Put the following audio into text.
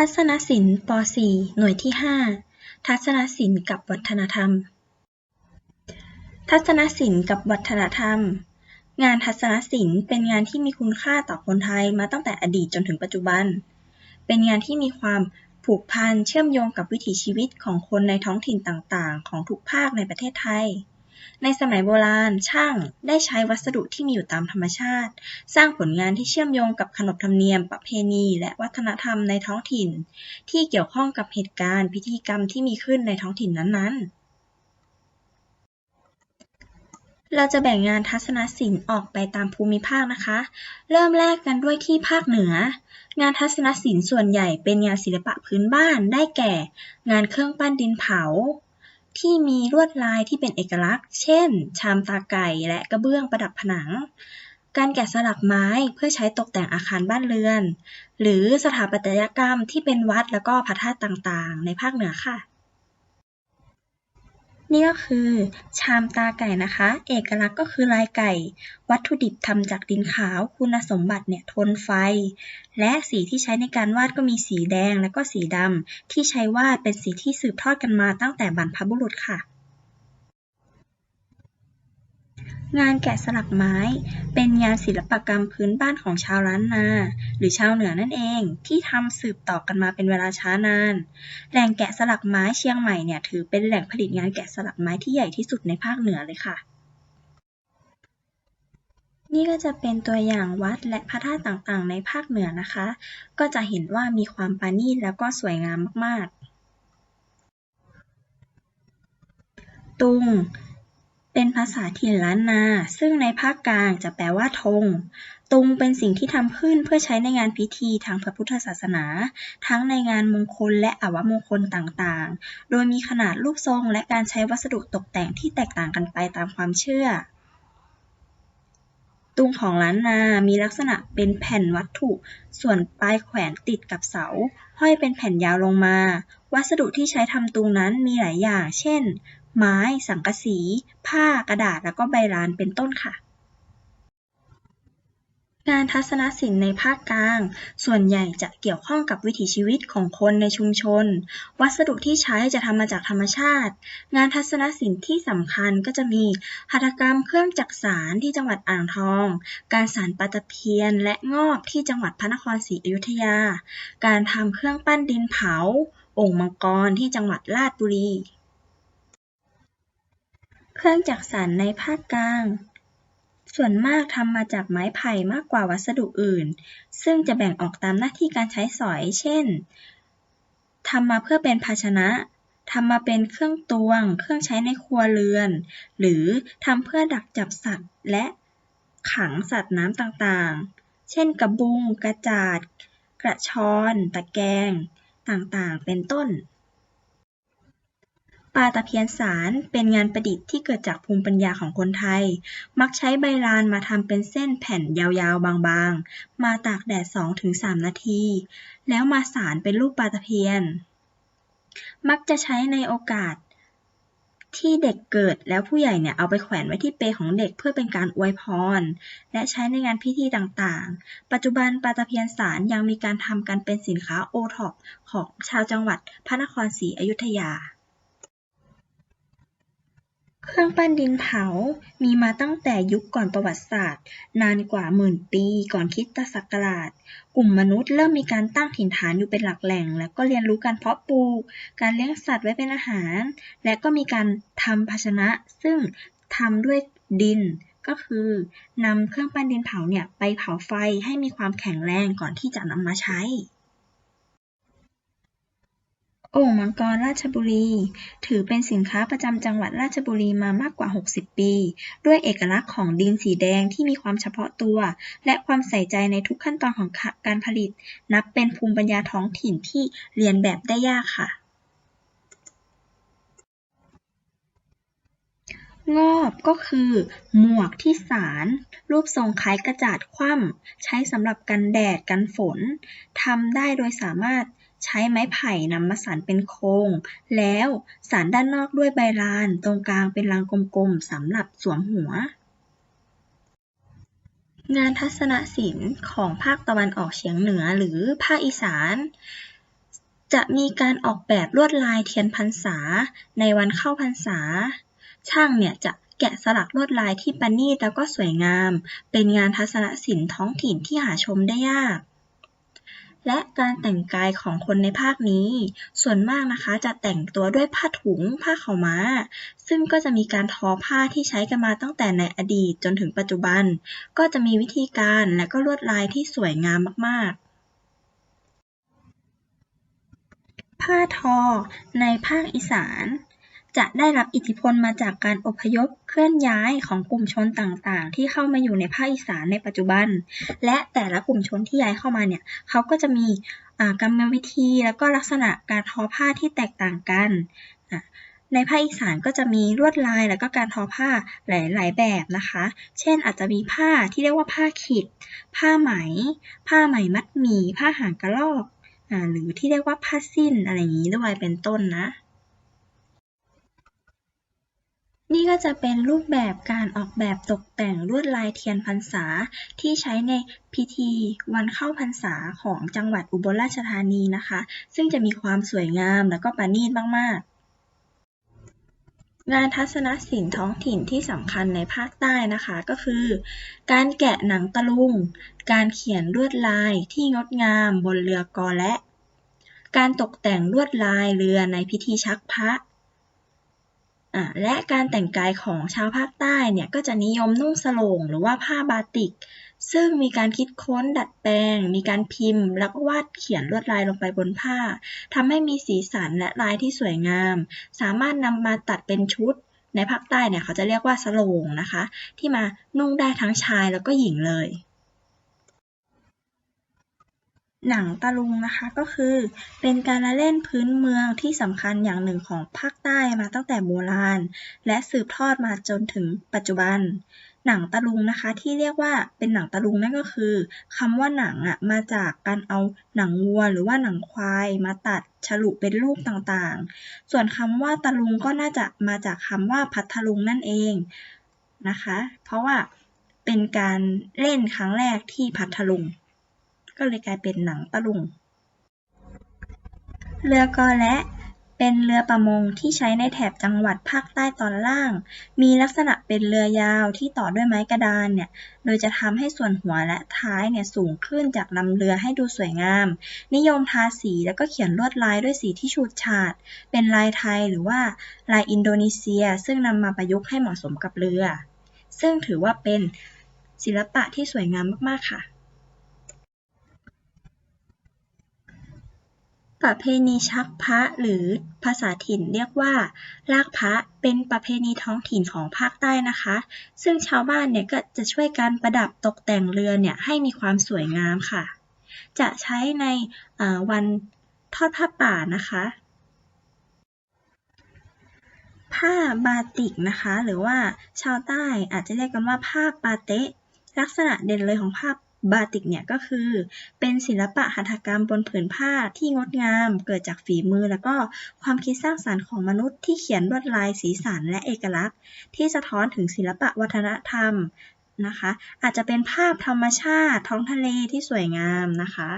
ทัศนศิลป์ป .4 หน่วยที่ 5 ทัศนศิลป์กับวัฒนธรรม ทัศนศิลป์กับวัฒนธรรม งานทัศนศิลป์เป็นงานที่มีคุณค่าต่อคนไทยมาตั้งแต่อดีตจนถึงปัจจุบัน เป็นงานที่มีความผูกพันเชื่อมโยงกับวิถีชีวิตของคนในท้องถิ่นต่างๆ ของทุกภาคในประเทศไทย ในสมัยโบราณ ช่างได้ใช้วัสดุที่มีอยู่ตามธรรมชาติ สร้างผลงานที่เชื่อมโยงกับขนบธรรมเนียม ประเพณี และวัฒนธรรมในท้องถิ่น ที่เกี่ยวข้องกับเหตุการณ์พิธีกรรมที่มีขึ้นในท้องถิ่นนั้นๆเราจะแบ่งงานทัศนศิลป์ออกไปตามภูมิภาคนะคะ เริ่มแรกกันด้วยที่ภาคเหนือ งานทัศนศิลป์ส่วนใหญ่เป็นงานศิลปะพื้นบ้านได้แก่ งานเครื่องปั้นดินเผา ที่มีลวดลายที่เป็นเอกลักษณ์ เช่น ชามตาไก่และกระเบื้องประดับผนัง การแกะสลักไม้เพื่อใช้ตกแต่งอาคารบ้านเรือน หรือสถาปัตยกรรมที่เป็นวัดแล้วก็พระธาตุต่างๆ ในภาคเหนือค่ะ นี่ก็คือชามตาไก่นะคะ เอกลักษณ์ก็คือลายไก่ วัตถุดิบทำจากดินขาว คุณสมบัติเนี่ยทนไฟ และสีที่ใช้ในการวาดก็มีสีแดงและก็สีดำที่ใช้วาดเป็นสีที่สืบทอดกันมาตั้งแต่บรรพบุรุษค่ะ งานแกะสลักไม้ เป็นงานศิลปกรรมพื้นบ้านของชาวล้านนา หรือชาวเหนือนั่นเองที่ทำสืบต่อกันมาเป็นเวลาช้านาน แหล่งแกะสลักไม้เชียงใหม่เนี่ยถือเป็นแหล่งผลิตงานแกะสลักไม้ที่ใหญ่ที่สุดในภาคเหนือเลยค่ะ นี่ก็จะเป็นตัวอย่างวัดและพระธาตุต่างๆ ในภาคเหนือนะคะ ก็จะเห็นว่ามีความปราณีตแล้วก็สวยงามมากๆตุง เป็นภาษาถิ่นล้านนา ซึ่งในภาคกลางจะแปลว่าธงตุงเป็นสิ่งที่ทำขึ้นเพื่อใช้ในงานพิธีทางพระพุทธศาสนา ทั้งในงานมงคลและอวมงคลต่างๆ โดยมีขนาดรูปทรงและการใช้วัสดุตกแต่งที่แตกต่างกันไปตามความเชื่อ ตุงของล้านนา มีลักษณะเป็นแผ่นวัตถุ ส่วนปลายแขวนติดกับเสา ห้อยเป็นแผ่นยาวลงมา วัสดุที่ใช้ทำตุงนั้นมีหลายอย่าง เช่น ไม้ สังกะสี ผ้ากระดาษ แล้วก็ใบลานเป็นต้นค่ะ งานทัศนศิลป์ในภาคกลาง ส่วนใหญ่จะเกี่ยวข้องกับวิถีชีวิตของคนในชุมชน วัสดุที่ใช้จะทำมาจากธรรมชาติ งานทัศนศิลป์ที่สำคัญก็จะมีหัตถกรรมเครื่องจักสานที่จังหวัดอ่างทอง การสานปลาตะเพียนและงอบที่จังหวัดพระนครศรีอยุธยา การทำเครื่องปั้นดินเผาโอ่งมังกรที่จังหวัดราษฎร์บุรี เครื่องจักสานในภาคกลาง ส่วนมากทำมาจากไม้ไผ่มากกว่าวัสดุอื่น ซึ่งจะแบ่งออกตามหน้าที่การใช้สอย เช่นทำมาเพื่อเป็นภาชนะทำมาเป็นเครื่องตวง เครื่องใช้ในครัวเรือน หรือทำเพื่อดักจับสัตว์ และขังสัตว์น้ำต่างๆ เช่น กระบุง กระจาด กระชอน ตะแกรง ต่างๆ เป็นต้น ปลาตะเพียนสานเป็นงานประดิษฐ์ที่เกิดจากภูมิปัญญาของคนไทย มักใช้ใบลานมาทำเป็นเส้นแผ่นยาวๆ บางๆ มาตากแดด 2-3 นาที แล้วมาสานเป็นรูปปลาตะเพียน มักจะใช้ในโอกาสที่เด็กเกิดแล้วผู้ใหญ่เนี่ยเอาไปแขวนไว้ที่เปของเด็กเพื่อเป็นการอวยพร และใช้ในงานพิธีต่างๆ ปัจจุบันปลาตะเพียนสานยังมีการทำกันเป็นสินค้าโอท็อปของชาวจังหวัดพระนครศรีอยุธยา เครื่องปั้นดินเผา มีมาตั้งแต่ยุคก่อนประวัติศาสตร์ นานกว่าหมื่นปีก่อนคริสตศักราช กลุ่มมนุษย์เริ่มมีการตั้งถิ่นฐานอยู่เป็นหลักแหล่ง และก็เรียนรู้การเพาะปลูก การเลี้ยงสัตว์ไว้เป็นอาหาร และก็มีการทำภาชนะ ซึ่งทำด้วยดิน ก็คือนำเครื่องปั้นดินเผาเนี่ยไปเผาไฟให้มีความแข็งแรงก่อนที่จะนำมาใช้ โอ่งมังกรราชบุรี ถือเป็นสินค้าประจำจังหวัดราชบุรีมามากกว่า 60 ปี ด้วยเอกลักษณ์ของดินสีแดงที่มีความเฉพาะตัว และความใส่ใจในทุกขั้นตอนของการผลิต นับเป็นภูมิปัญญาท้องถิ่นที่เลียนแบบได้ยากค่ะ งอบก็คือ หมวกที่สานรูปทรงคล้ายกระจาดคว่ำใช้สำหรับกันแดดกันฝนทำได้โดยสามารถ ใช้ไม้ไผ่นำมาสานเป็นโครงแล้วสานด้านนอกด้วยใบลาน ตรงกลางเป็นรังกลมๆสำหรับสวมหัว งานทัศนศิลป์ของภาคตะวันออกเฉียงเหนือหรือภาคอีสาน จะมีการออกแบบลวดลายเทียนพรรษา ในวันเข้าพรรษา ช่างเนี่ยจะแกะสลักลวดลายที่ประณีตแล้วก็สวยงาม เป็นงานทัศนศิลป์ท้องถิ่นที่หาชมได้ยาก และการแต่งกายของคนในภาคนี้ ส่วนมากนะคะจะแต่งตัวด้วยผ้าถุงผ้าขาวม้า ซึ่งก็จะมีการทอผ้าที่ใช้กันมาตั้งแต่ในอดีตจนถึงปัจจุบัน ก็จะมีวิธีการและก็ลวดลายที่สวยงามมากๆผ้าทอในภาคอีสาน จะได้รับอิทธิพลมาจากการอพยพเคลื่อนย้ายของกลุ่มชนต่างๆ ที่เข้ามาอยู่ในภาคอีสานในปัจจุบัน และแต่ละกลุ่มชนที่ย้ายเข้ามาเนี่ยเขาก็จะมีกรรมวิธีแล้วก็ลักษณะการทอผ้าที่แตกต่างกันในภาคอีสานก็จะมีลวดลายแล้วก็การทอผ้าหลาย ๆ แบบนะคะ เช่นอาจจะมีผ้าที่เรียกว่าผ้าขิดผ้าไหม ผ้าไหมมัดหมี่ ผ้าหางกระรอก หรือที่เรียกว่าผ้าสิ้นอะไรอย่างนี้ด้วยเป็นต้นนะ นี่ ก็จะเป็นรูปแบบการออกแบบตกแต่งลวดลายเทียนพรรษา ที่ใช้ในพิธีวันเข้าพรรษาของจังหวัดอุบลราชธานีนะคะ ซึ่งจะมีความสวยงามแล้วก็ประณีตมาก ๆงานทัศนศิลป์ท้องถิ่นที่สำคัญในภาคใต้นะคะก็คือ การแกะหนังตะลุง การเขียนลวดลายที่งดงามบนเรือกอและ การตกแต่งลวดลายเรือในพิธีชักพระ และการแต่งกายของชาวภาคใต้เนี่ยก็จะนิยมนุ่งสโลงหรือว่าผ้าบาติก ซึ่งมีการคิดค้นดัดแปลง มีการพิมพ์ แล้วก็วาดเขียนลวดลายลงไปบนผ้าทำให้มีสีสันและลายที่สวยงาม สามารถนำมาตัดเป็นชุดในภาคใต้เนี่ยเขาจะเรียกว่าสโลงนะคะ ที่มานุ่งได้ทั้งชายแล้วก็หญิงเลย หนังตะลุงนะคะก็คือ เป็นการละเล่นพื้นเมืองที่สำคัญอย่างหนึ่งของภาคใต้มาตั้งแต่โบราณ และสืบทอดมาจนถึงปัจจุบัน หนังตะลุงนะคะที่เรียกว่าเป็นหนังตะลุงนั่นก็คือคำว่าหนังอะมาจากการเอาหนังวัวหรือว่าหนังควายมาตัดฉลุเป็นรูปต่างๆ ส่วนคำว่าตะลุงก็น่าจะมาจากคำว่าพัทลุงนั่นเองนะคะ เพราะว่าเป็นการเล่นครั้งแรกที่พัทลุง ก็เลยกลายเป็นหนังตะลุง เรือกอและเป็นเรือประมงที่ใช้ในแถบจังหวัดภาคใต้ตอนล่าง มีลักษณะเป็นเรือยาวที่ต่อด้วยไม้กระดานเนี่ย โดยจะทำให้ส่วนหัวและท้ายเนี่ยสูงขึ้นจากลำเรือให้ดูสวยงาม นิยมทาสีแล้วก็เขียนลวดลายด้วยสีที่ฉูดฉาด เป็นลายไทยหรือว่าลายอินโดนีเซีย ซึ่งนำมาประยุกต์ให้เหมาะสมกับเรือ ซึ่งถือว่าเป็นศิลปะที่สวยงามมากๆค่ะ ประเพณีชักพระหรือภาษาถิ่นเรียกว่า ลากพระเป็นประเพณีท้องถิ่นของภาคใต้นะคะ ซึ่งชาวบ้านเนี่ยก็จะช่วยกันประดับตกแต่งเรือเนี่ยให้มีความสวยงามค่ะ จะใช้ในวันทอดผ้าป่านะคะผ้าบาติกนะคะ หรือว่าชาวใต้อาจจะเรียกกันว่าผ้าปาเตะลักษณะเด่นเลยของผ้า บาติกเนี่ยก็คือเป็นศิลปะหัตถกรรมบนผืนผ้าที่งดงาม เกิดจากฝีมือแล้วก็ความคิดสร้างสรรค์ของมนุษย์ที่เขียนลวดลายสีสันและเอกลักษณ์ ที่สะท้อนถึงศิลปะวัฒนธรรมนะคะ อาจจะเป็นภาพธรรมชาติท้องทะเลที่สวยงามนะคะ